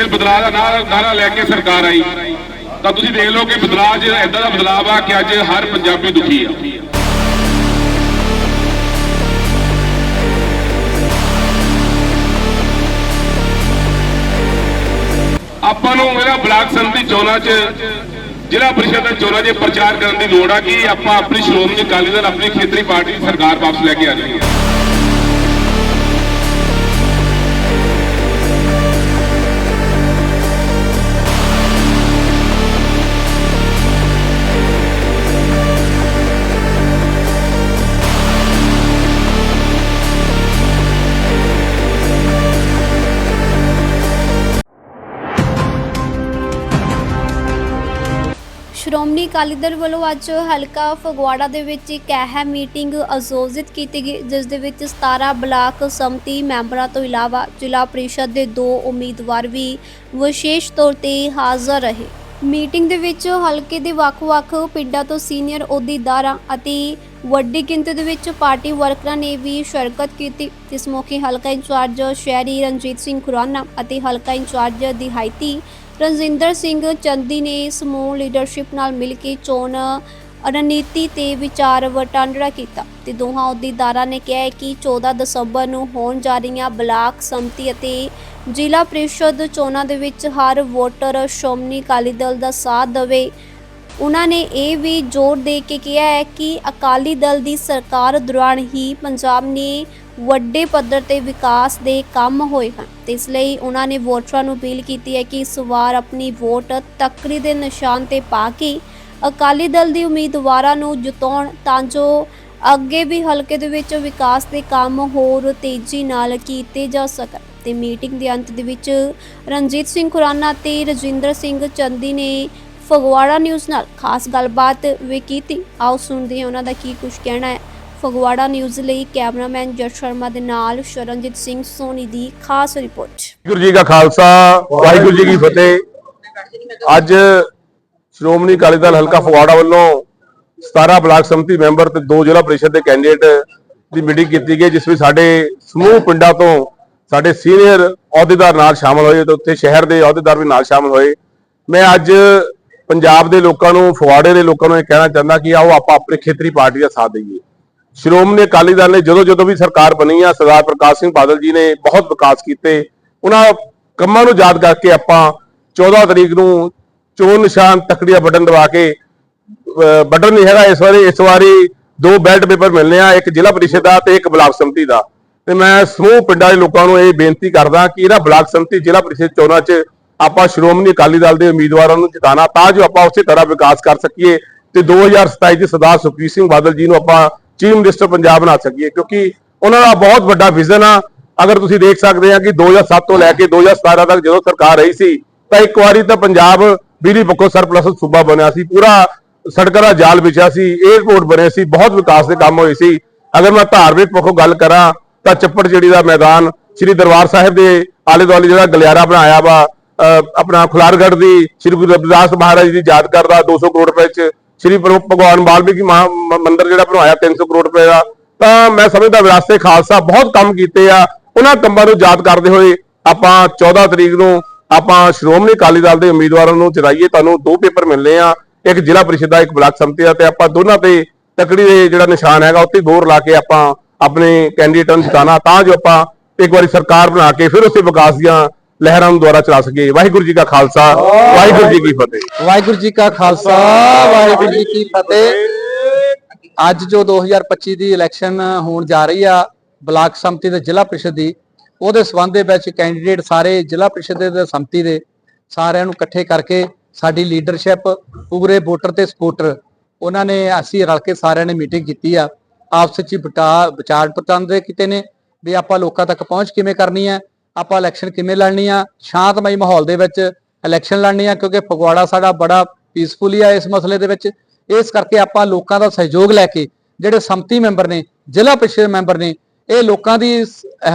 ਫਿਰ ਬਦਲਾਅ ਦਾ ਨਾਰਾ ਲੈ ਕੇ ਸਰਕਾਰ ਆਈ। ਤਾਂ ਤੁਸੀਂ ਦੇਖ ਲਓ ਕਿ ਬਦਲਾਅ ਜਿਹੜਾ ਐਦਾਂ ਦਾ ਬਦਲਾਅ ਆ ਕਿ ਅੱਜ ਹਰ ਪੰਜਾਬੀ ਦੁਖੀ ਆ। ਆਪਾਂ ਨੂੰ ਮੇਰਾ ਬਲਾਕ ਸੰਮਤੀ ਚੋਣਾਂ 'ਚ, ਜ਼ਿਲ੍ਹਾ ਪਰਿਸ਼ਦ ਦੇ ਚੋਣਾਂ 'ਚ ਪ੍ਰਚਾਰ ਕਰਨ ਦੀ ਲੋੜ ਆ ਕਿ ਆਪਾਂ ਆਪਣੀ ਸ਼੍ਰੋਮਣੀ ਅਕਾਲੀ ਦਲ, ਆਪਣੀ ਖੇਤਰੀ ਪਾਰਟੀ ਦੀ ਸਰਕਾਰ ਵਾਪਸ ਲੈ ਕੇ ਆ ਜਾਣੀ ਸ਼੍ਰੋਮਣੀ ਅਕਾਲੀ ਦਲ ਵੱਲੋਂ ਅੱਜ ਹਲਕਾ ਫਗਵਾੜਾ ਦੇ ਵਿੱਚ ਇੱਕ ਅਹਿਮ ਮੀਟਿੰਗ ਆਯੋਜਿਤ ਕੀਤੀ ਗਈ, ਜਿਸ ਦੇ ਵਿੱਚ 17 ਬਲਾਕ ਸੰਮਤੀ ਮੈਂਬਰਾਂ ਤੋਂ ਇਲਾਵਾ ਜ਼ਿਲ੍ਹਾ ਪ੍ਰੀਸ਼ਦ ਦੇ ਦੋ ਉਮੀਦਵਾਰ ਵੀ ਵਿਸ਼ੇਸ਼ ਤੌਰ ਤੇ ਹਾਜ਼ਰ ਰਹੇ। ਮੀਟਿੰਗ ਦੇ ਵਿੱਚ ਹਲਕੇ ਦੇ ਵੱਖ-ਵੱਖ ਪਿੰਡਾਂ ਤੋਂ ਸੀਨੀਅਰ ਅਹੁਦੇਦਾਰਾਂ ਅਤੇ ਵੱਡੀ ਗਿਣਤੀ ਦੇ ਵਿੱਚ ਪਾਰਟੀ ਵਰਕਰਾਂ ਨੇ ਵੀ ਸ਼ਿਰਕਤ ਕੀਤੀ। ਇਸ ਮੌਕੇ ਹਲਕਾ ਇੰਚਾਰਜ ਸ਼ਹਿਰੀ ਰਣਜੀਤ ਸਿੰਘ ਖੁਰਾਨਾ ਅਤੇ ਹਲਕਾ ਇੰਚਾਰਜ ਦਿਹਾਇਤੀ ਰਣਜਿੰਦਰ ਸਿੰਘ ਚੰਦੀ ਨੇ ਸਮੂਹ ਲੀਡਰਸ਼ਿਪ ਨਾਲ ਮਿਲ ਕੇ ਚੋਣ, ਰਣਨੀਤੀ ਤੇ ਵਿਚਾਰ ਵਟਾਂਦਰਾ ਕੀਤਾ ਤੇ ਦੋਹਾਂ ਅਹੁਦੇਦਾਰਾਂ ਨੇ ਕਿਹਾ ਹੈ ਕਿ 14 ਦਸੰਬਰ ਨੂੰ ਹੋਣ ਜਾ ਰਹੀਆਂ ਬਲਾਕ ਸੰਮਤੀ ਅਤੇ ਜ਼ਿਲ੍ਹਾ ਪ੍ਰੀਸ਼ਦ ਚੋਣਾਂ ਦੇ ਵਿੱਚ ਹਰ ਵੋਟਰ ਸ਼੍ਰੋਮਣੀ ਅਕਾਲੀ ਦਲ ਦਾ ਸਾਥ ਦੇਵੇ। ਉਹਨਾਂ ਨੇ ਇਹ ਵੀ ਜ਼ੋਰ ਦੇ ਕੇ ਕਿਹਾ ਹੈ ਕਿ ਅਕਾਲੀ ਦਲ ਦੀ ਸਰਕਾਰ ਦੌਰਾਨ ਹੀ ਪੰਜਾਬ ਨੇ ਵੱਡੇ ਪੱਧਰ ਤੇ ਵਿਕਾਸ ਦੇ ਕੰਮ ਹੋਏ ਹਨ। ਤੇ ਇਸ ਲਈ ਉਹਨਾਂ ਨੇ ਵੋਟਰਾਂ ਨੂੰ ਅਪੀਲ ਕੀਤੀ ਹੈ ਕਿ ਇਸ ਵਾਰ ਆਪਣੀ ਵੋਟ ਤੱਕੜੀ ਦੇ ਨਿਸ਼ਾਨ ਤੇ ਪਾ ਕੇ ਅਕਾਲੀ ਦਲ ਦੇ ਉਮੀਦਵਾਰਾਂ ਨੂੰ ਜਿਤਾਉਣ ਤਾਂ ਜੋ ਅੱਗੇ ਵੀ ਹਲਕੇ ਦੇ ਵਿੱਚ ਵਿਕਾਸ ਦੇ ਕੰਮ ਹੋਰ ਤੇਜ਼ੀ ਨਾਲ ਕੀਤੇ ਜਾ ਸਕਣ। ਤੇ ਮੀਟਿੰਗ ਦੇ ਅੰਤ ਦੇ ਵਿੱਚ ਰਣਜੀਤ ਸਿੰਘ ਖੁਰਾਨਾ ਤੇ ਰਜਿੰਦਰ ਸਿੰਘ ਚੰਦੀ ਨੇ ਫਗਵਾੜਾ ਨਿਊਜ਼ ਨਾਲ ਖਾਸ ਗੱਲਬਾਤ ਵੀ ਕੀਤੀ। ਆਓ ਸੁਣਦੇ ਹਾਂ ਉਹਨਾਂ ਦਾ ਕੀ ਕੁਝ ਕਹਿਣਾ ਹੈ। ਫਗਵਾੜਾ ਨਿਊਜ਼ ਲਈ ਕੈਮਰਾਮੈਨ ਜਸ ਸ਼ਰਮਾ ਦੇ ਨਾਲ ਸ਼ਰਨਜੀਤ ਸਿੰਘ ਸੋਨੀ ਦੀ ਖਾਸ ਰਿਪੋਰਟ। ਵਾਹਿਗੁਰੂ ਜੀ ਕਾ ਖਾਲਸਾ, ਵਾਹਿਗੁਰੂ ਜੀ ਕੀ ਫਤਿਹ। ਅੱਜ ਸ਼੍ਰੋਮਣੀ ਅਕਾਲੀ ਦਲ ਹਲਕਾ ਫਗਵਾੜਾ ਵੱਲੋਂ 17 ਬਲਾਕ ਸੰਮਤੀ ਮੈਂਬਰ ਤੇ ਦੋ ਜ਼ਿਲ੍ਹਾ ਪ੍ਰੀਸ਼ਦ ਦੇ ਕੈਂਡੀਡੇਟ ਦੀ ਮੀਟਿੰਗ ਕੀਤੀ ਗਈ, ਜਿਸ ਵਿੱਚ ਸਾਡੇ ਸਮੂਹ ਪਿੰਡਾਂ ਤੋਂ ਸਾਡੇ ਸੀਨੀਅਰ ਅਹੁਦੇਦਾਰ ਨਾਲ ਸ਼ਾਮਲ ਹੋਏ ਤੇ ਉੱਥੇ ਸ਼ਹਿਰ ਦੇ ਅਹੁਦੇਦਾਰ ਵੀ ਨਾਲ ਸ਼ਾਮਲ ਹੋਏ। ਮੈਂ ਅੱਜ ਪੰਜਾਬ ਦੇ ਲੋਕਾਂ ਨੂੰ, ਫਗਵਾੜੇ ਦੇ ਲੋਕਾਂ ਨੂੰ ਇਹ ਕਹਿਣਾ ਚਾਹੁੰਦਾ ਕਿ ਆਓ ਆਪਾਂ ਆਪਣੀ ਖੇਤਰੀ ਪਾਰਟੀ ਦਾ ਸਾਥ ਦਈਏ। ਸ਼੍ਰੋਮਣੀ ਅਕਾਲੀ ਦਲ ਨੇ ਜਦੋਂ ਜਦੋਂ ਵੀ ਸਰਕਾਰ ਬਣੀ ਆ, ਸਰਦਾਰ ਪ੍ਰਕਾਸ਼ ਸਿੰਘ ਬਾਦਲ ਜੀ ਨੇ ਬਹੁਤ ਵਿਕਾਸ ਕੀਤੇ। ਉਹਨਾਂ ਕੰਮਾਂ ਨੂੰ ਯਾਦ ਕਰਕੇ ਆਪਾਂ 14 ਤਰੀਕ ਨੂੰ ਚੋਣ ਨਿਸ਼ਾਨ ਤਕੜੀਆਂ ਬਟਨ ਦਬਾ ਕੇ ਬਟਨ ਨਹੀਂ ਹੈਗਾ, ਇਸ ਵਾਰੀ ਇਸ ਵਾਰੀ ਦੋ ਬੈਲਟ ਪੇਪਰ ਮਿਲਨੇ ਆ, ਇੱਕ ਜ਼ਿਲ੍ਹਾ ਪ੍ਰੀਸ਼ਦ ਦਾ ਤੇ ਇੱਕ ਬਲਾਕ ਸਮਿਤੀ ਦਾ। ਤੇ ਮੈਂ ਸਮੂਹ ਪਿੰਡਾਂ ਦੇ ਲੋਕਾਂ ਨੂੰ ਇਹ ਬੇਨਤੀ ਕਰਦਾ ਕਿ ਇਹਨਾਂ ਬਲਾਕ ਸਮਿਤੀ, ਜ਼ਿਲ੍ਹਾ ਪ੍ਰੀਸ਼ਦ ਚੋਣਾਂ 'ਚ ਆਪਾਂ ਸ਼੍ਰੋਮਣੀ ਅਕਾਲੀ ਦਲ ਦੇ ਉਮੀਦਵਾਰਾਂ ਨੂੰ ਜਿਤਾਣਾ ਤਾਂ ਜੋ ਆਪਾਂ ਉਸੇ ਤਰ੍ਹਾਂ ਵਿਕਾਸ ਕਰ ਸਕੀਏ। ਤੇ 2027 'ਚ ਸਰਦਾਰ ਸੁਖਬੀਰ ਸਿੰਘ ਬਾਦਲ ਜੀ ਨੂੰ ਆਪਾਂ ਚੀਫ ਮਿਨਿਸਟਰ ਪੰਜਾਬ ਬਣਾ ਸਕੀਏ, ਕਿਉਂਕਿ ਉਹਨਾਂ ਦਾ ਬਹੁਤ ਵੱਡਾ ਵਿਜ਼ਨ ਆ। ਅਗਰ ਤੁਸੀਂ ਦੇਖ ਸਕਦੇ ਆ ਕਿ 2007 ਤੋਂ ਲੈ ਕੇ 2017 ਤੱਕ ਜਦੋਂ ਸਰਕਾਰ ਰਹੀ ਸੀ, ਤਾਂ ਇੱਕ ਵਾਰੀ ਤਾਂ ਪੰਜਾਬ ਬਿਜਲੀ ਪੱਖੋਂ ਸਰਪਲਸ ਸੂਬਾ ਬਣਿਆ ਸੀ, ਪੂਰਾ ਸੜਕਾਂ ਦਾ ਜਾਲ ਵਿਛਿਆ ਸੀ 에ਅਰਪੋਰਟ ਬਣੇ ਸੀ, ਬਹੁਤ ਵਿਕਾਸ ਦੇ ਕੰਮ ਹੋਏ ਸੀ। ਅਗਰ ਮੈਂ ਧਾਰਮਿਕ ਪੱਖੋਂ ਗੱਲ ਕਰਾਂ, ਤਾਂ ਚੱਪੜ ਜਿਹੜੀ ਦਾ ਮੈਦਾਨ ਸ੍ਰੀ ਦਰਬਾਰ ਸਾਹਿਬ ਦੇ ਆਲੇ ਦੁਆਲੇ ਜਿਹੜਾ ਗਲਿਆਰਾ ਬਣਾਇਆ ਵਾ, ਅਹ ਆਪਣਾ ਖੁਲਾਰਗੜ੍ਹ ਦੀ ਸ੍ਰੀ ਗੁਰੂ ਰਵਿਦਾਸ ਮਹਾਰਾਜ ਜੀ ਦੀ ਯਾਦ ਕਰਦਾ 200 ਕਰੋੜ ਰੁਪਏ ਚ ਸ੍ਰੀ ਭਗਵਾਨ ਵਾਲਮੀਕੀ ਮਹਾ- ਮ- ਮੰਦਿਰ ਜਿਹੜਾ ਬਣਾਇਆ 300 ਕਰੋੜ ਰੁਪਏ ਦਾ, ਤਾਂ ਮੈਂ ਸਮਝਦਾ ਵਿਰਾਸਤੇ ਖਾਲਸਾ ਬਹੁਤ ਕੰਮ ਕੀਤੇ ਆ, ਉਹਨਾਂ ਕੰਮਾਂ ਨੂੰ ਯਾਦ ਕਰਦੇ ਹੋਏ ਆਪਾਂ 14 ਤਰੀਕ ਨੂੰ ਆਪਾਂ ਸ਼੍ਰੋਮਣੀ ਅਕਾਲੀ ਦਲ ਦੇ ਉਮੀਦਵਾਰਾਂ ਨੂੰ ਜਿਤਾਈਏ ਤੁਹਾਨੂੰ ਦੋ ਪੇਪਰ ਮਿਲਨੇ ਆ, ਇੱਕ ਜ਼ਿਲ੍ਹਾ ਪਰਿਸ਼ਦ ਦਾ, ਇੱਕ ਬਲਾਕ ਸੰਮਤੀ ਦਾ, ਤੇ ਆਪਾਂ ਦੋਨਾਂ ਤੇ ਤਕੜੀ ਦੇ ਜਿਹੜਾ ਨਿਸ਼ਾਨ ਹੈਗਾ, ਉੱਤੇ ਗੌਰ ਲਾ ਕੇ ਆਪਾਂ ਆਪਣੇ ਕੈਂਡੀਡੇਟਾਂ ਨੂੰ ਜਿਤਾਣਾ ਤਾਂ ਜੋ ਆਪਾਂ ਇੱਕ ਵਾਰੀ ਸਰਕਾਰ ਬਣਾ ਕੇ ਫਿਰ ਉਸੇ ਵਿਕਾਸ ਦੀਆਂ ਲਹਿਰਾਂ ਨੂੰ ਦੁਆਰਾ ਚਲਾ ਸਕੀਏ ਵਾਹਿਗੁਰੂ ਜੀ ਕਾ ਖਾਲਸਾ, ਵਾਹਿਗੁਰੂ ਜੀ ਕੀ ਫਤਿਹ। ਵਾਹਿਗੁਰੂ ਜੀ ਕਾ ਖਾਲਸਾ, ਵਾਹਿਗੁਰੂ ਜੀ ਕੀ ਫਤਿਹ। ਅੱਜ ਜੋ 2025 ਦੀ ਇਲੈਕਸ਼ਨ ਹੋਣ ਜਾ ਰਹੀ ਆ, ਬਲਾਕ ਸੰਮਤੀ ਤੇ ਜ਼ਿਲ੍ਹਾ ਪ੍ਰੀਸ਼ਦ ਦੀ, ਉਹਦੇ ਸਬੰਧ ਦੇ ਵਿੱਚ ਕੈਂਡੀਡੇਟ ਸਾਰੇ ਜ਼ਿਲ੍ਹਾ ਪ੍ਰੀਸ਼ਦ ਦੇ ਸੰਮਤੀ ਦੇ ਸਾਰਿਆਂ ਨੂੰ ਇਕੱਠੇ ਕਰਕੇ ਸਾਡੀ ਲੀਡਰਸ਼ਿਪ ਪੂਰੇ ਵੋਟਰ ਤੇ ਸਪੋਰਟਰ ਉਹਨਾਂ ਨੇ ਅਸੀਂ ਰਲ ਕੇ ਸਾਰਿਆਂ ਨੇ ਮੀਟਿੰਗ ਕੀਤੀ ਆ। ਆਪਸ ਵਿੱਚ ਹੀ ਵਿਚਾਰ ਪ੍ਰਤੰਦੇ ਕੀਤੇ ਨੇ, ਵੀ ਆਪਾਂ ਲੋਕਾਂ ਤੱਕ ਪਹੁੰਚ ਕਿਵੇਂ ਕਰਨੀ ਹੈ? ਆਪਾਂ ਇਲੈਕਸ਼ਨ ਕਿਵੇਂ ਲੜਨੀ ਆ? ਸ਼ਾਂਤਮਈ ਮਾਹੌਲ ਦੇ ਵਿੱਚ ਇਲੈਕਸ਼ਨ ਲੜਨੀ ਆ, ਕਿਉਂਕਿ ਫਗਵਾੜਾ ਸਾਡਾ ਬੜਾ ਪੀਸਫੁਲੀ ਆ ਇਸ ਮਸਲੇ ਦੇ ਵਿੱਚ। ਇਸ ਕਰਕੇ ਆਪਾਂ ਲੋਕਾਂ ਦਾ ਸਹਿਯੋਗ ਲੈ ਕੇ ਜਿਹੜੇ ਸੰਮਤੀ ਮੈਂਬਰ ਨੇ, ਜ਼ਿਲ੍ਹਾ ਪਰਿਸ਼ਦ ਮੈਂਬਰ ਨੇ, ਇਹ ਲੋਕਾਂ ਦੀ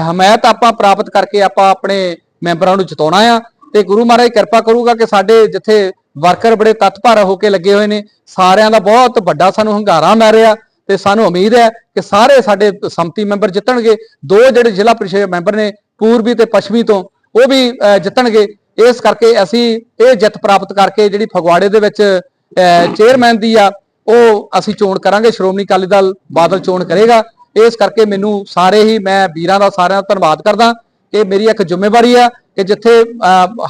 ਹਮਾਇਤ ਆਪਾਂ ਪ੍ਰਾਪਤ ਕਰਕੇ ਆਪਾਂ ਆਪਣੇ ਮੈਂਬਰਾਂ ਨੂੰ ਜਿਤਾਉਣਾ ਆ। ਤੇ ਗੁਰੂ ਮਹਾਰਾਜ ਕਿਰਪਾ ਕਰੂਗਾ ਕਿ ਸਾਡੇ ਜਿੱਥੇ ਵਰਕਰ ਬੜੇ ਤਤਪਰ ਹੋ ਕੇ ਲੱਗੇ ਹੋਏ ਨੇ, ਸਾਰਿਆਂ ਦਾ ਬਹੁਤ ਵੱਡਾ ਸਾਨੂੰ ਹੰਗਾਰਾ ਮਿਲ ਰਿਹਾ ਤੇ ਸਾਨੂੰ ਉਮੀਦ ਹੈ ਕਿ ਸਾਰੇ ਸਾਡੇ ਸੰਮਤੀ ਮੈਂਬਰ ਜਿੱਤਣਗੇ। ਦੋ ਜਿਹੜੇ ਜ਼ਿਲ੍ਹਾ ਪ੍ਰੀਸ਼ਦ ਮੈਂਬਰ ਨੇ ਪੂਰਬੀ ਤੇ ਪੱਛਮੀ ਤੋਂ ਉਹ ਵੀ ਅਹ, ਜਿੱਤਣਗੇ। ਇਸ ਕਰਕੇ ਅਸੀਂ ਇਹ ਜਿੱਤ ਪ੍ਰਾਪਤ ਕਰਕੇ ਜਿਹੜੀ ਫਗਵਾੜੇ ਦੇ ਵਿੱਚ ਚੇਅਰਮੈਨ ਦੀ ਆ ਉਹ ਅਸੀਂ ਚੋਣ ਕਰਾਂਗੇ। ਸ਼੍ਰੋਮਣੀ ਅਕਾਲੀ ਦਲ ਬਾਦਲ ਚੋਣ ਕਰੇਗਾ। ਇਸ ਕਰਕੇ ਮੈਨੂੰ ਸਾਰੇ ਹੀ ਮੈਂ ਵੀਰਾਂ ਦਾ ਸਾਰਿਆਂ ਦਾ ਧੰਨਵਾਦ ਕਰਦਾ ਕਿ ਮੇਰੀ ਇੱਕ ਜ਼ਿੰਮੇਵਾਰੀ ਆ ਕਿ ਜਿੱਥੇ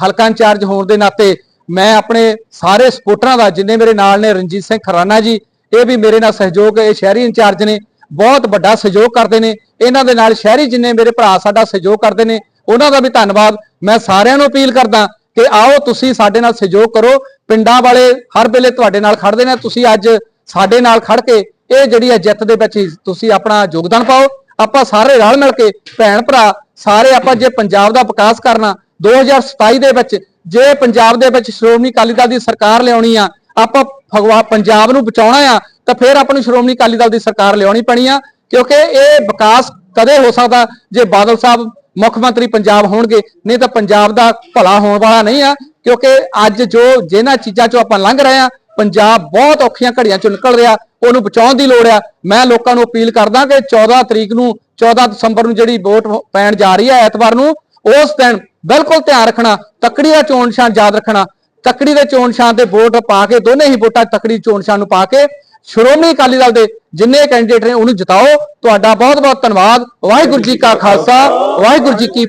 ਹਲਕਾ ਇੰਚਾਰਜ ਹੋਣ ਦੇ ਨਾਤੇ ਮੈਂ ਆਪਣੇ ਸਾਰੇ ਸਪੋਰਟਰਾਂ ਦਾ ਜਿੰਨੇ ਮੇਰੇ ਨਾਲ ਨੇ ਰਣਜੀਤ ਸਿੰਘ ਖਰਾਨਾ ਜੀ ਇਹ ਵੀ ਮੇਰੇ ਨਾਲ ਸਹਿਯੋਗ ਇਹ ਸ਼ਹਿਰੀ ਇੰਚਾਰਜ ਨੇ ਬਹੁਤ ਵੱਡਾ ਸਹਿਯੋਗ ਕਰਦੇ ਨੇ। ਇਹਨਾਂ ਦੇ ਨਾਲ ਸ਼ਹਿਰੀ ਜਿੰਨੇ ਮੇਰੇ ਭਰਾ ਸਾਡਾ ਸਹਿਯੋਗ ਕਰਦੇ ਨੇ, ਉਹਨਾਂ ਦਾ ਵੀ ਧੰਨਵਾਦ। ਮੈਂ ਸਾਰਿਆਂ ਨੂੰ ਅਪੀਲ ਕਰਦਾ ਕਿ ਆਓ ਤੁਸੀਂ ਸਾਡੇ ਨਾਲ ਸਹਿਯੋਗ ਕਰੋ। ਪਿੰਡਾਂ ਵਾਲੇ ਹਰ ਵੇਲੇ ਤੁਹਾਡੇ ਨਾਲ ਖੜਦੇ ਨੇ। ਤੁਸੀਂ ਅੱਜ ਸਾਡੇ ਨਾਲ ਖੜ ਕੇ ਇਹ ਜਿਹੜੀ ਹੈ ਜਿੱਤ ਦੇ ਵਿੱਚ ਤੁਸੀਂ ਆਪਣਾ ਯੋਗਦਾਨ ਪਾਓ। ਆਪਾਂ ਸਾਰੇ ਰਲ ਮਿਲ ਕੇ ਭੈਣ ਭਰਾ, ਸਾਰੇ ਆਪਾਂ ਜੇ ਪੰਜਾਬ ਦਾ ਵਿਕਾਸ ਕਰਨਾ 2027 ਦੇ ਵਿੱਚ ਜੇ ਪੰਜਾਬ ਦੇ ਵਿੱਚ ਸ਼੍ਰੋਮਣੀ ਅਕਾਲੀ ਦਲ ਦੀ ਸਰਕਾਰ ਲਿਆਉਣੀ ਆ, ਆਪਾਂ ਫਗਵਾ ਪੰਜਾਬ ਨੂੰ ਬਚਾਉਣਾ ਆ ਤਾਂ ਫਿਰ ਆਪਾਂ ਨੂੰ ਸ਼੍ਰੋਮਣੀ ਅਕਾਲੀ ਦਲ ਦੀ ਸਰਕਾਰ ਲਿਆਉਣੀ ਪੈਣੀ ਆ, ਕਿਉਂਕਿ ਇਹ ਵਿਕਾਸ ਕਦੇ ਹੋ ਸਕਦਾ ਜੇ ਬਾਦਲ ਸਾਹਿਬ ਮੁੱਖ ਮੰਤਰੀ ਪੰਜਾਬ ਹੋਣਗੇ, ਨਹੀਂ ਤਾਂ ਪੰਜਾਬ ਦਾ ਭਲਾ ਹੋਣ ਵਾਲਾ ਨਹੀਂ ਆ, ਕਿਉਂਕਿ ਅੱਜ ਜੋ ਜਿਹਨਾਂ ਚੀਜ਼ਾਂ ਚੋਂ ਆਪਾਂ ਲੰਘ ਰਹੇ ਆ, ਪੰਜਾਬ ਬਹੁਤ ਔਖੀਆਂ ਘੜੀਆਂ ਚੋਂ ਨਿਕਲ ਰਿਹਾ, ਉਹਨੂੰ ਬਚਾਉਣ ਦੀ ਲੋੜ ਆ। ਮੈਂ ਲੋਕਾਂ ਨੂੰ ਅਪੀਲ ਕਰਦਾ ਕਿ 14 ਤਰੀਕ ਨੂੰ 14 ਦਸੰਬਰ ਨੂੰ ਜਿਹੜੀ ਵੋਟ ਪੈਣ ਜਾ ਰਹੀ ਹੈ ਐਤਵਾਰ ਨੂੰ, ਉਸ ਦਿਨ ਬਿਲਕੁਲ ਧਿਆਨ ਰੱਖਣਾ, ਤਕੜੀ ਦਾ ਚੋਣ ਨਿਸ਼ਾਨ ਯਾਦ ਰੱਖਣਾ, ਤਕੜੀ ਦੇ ਚੋਣ ਨਿਸ਼ਾਨ ਤੇ ਵੋਟ ਪਾ ਕੇ, ਦੋਨੇ ਹੀ ਵੋਟਾਂ ਤਕੜੀ ਚੋਣ ਨਿਸ਼ਾਨ ਨੂੰ ਪਾ ਕੇ ਸ਼੍ਰੋਮਣੀ ਅਕਾਲੀ ਦਲ ਦੇ ਜਿੰਨੇ ਕੈਂਡੀਡੇਟ ਨੇ, ਉਹਨੂੰ ਜਿਤਾਓ। ਤੁਹਾਡਾ ਬਹੁਤ ਬਹੁਤ ਧੰਨਵਾਦ। ਵਾਹਿਗੁਰੂ ਜੀ ਕਾ ਖਾਲਸਾ, ਵਾਹਿਗੁਰੂ ਜੀ ਕੀ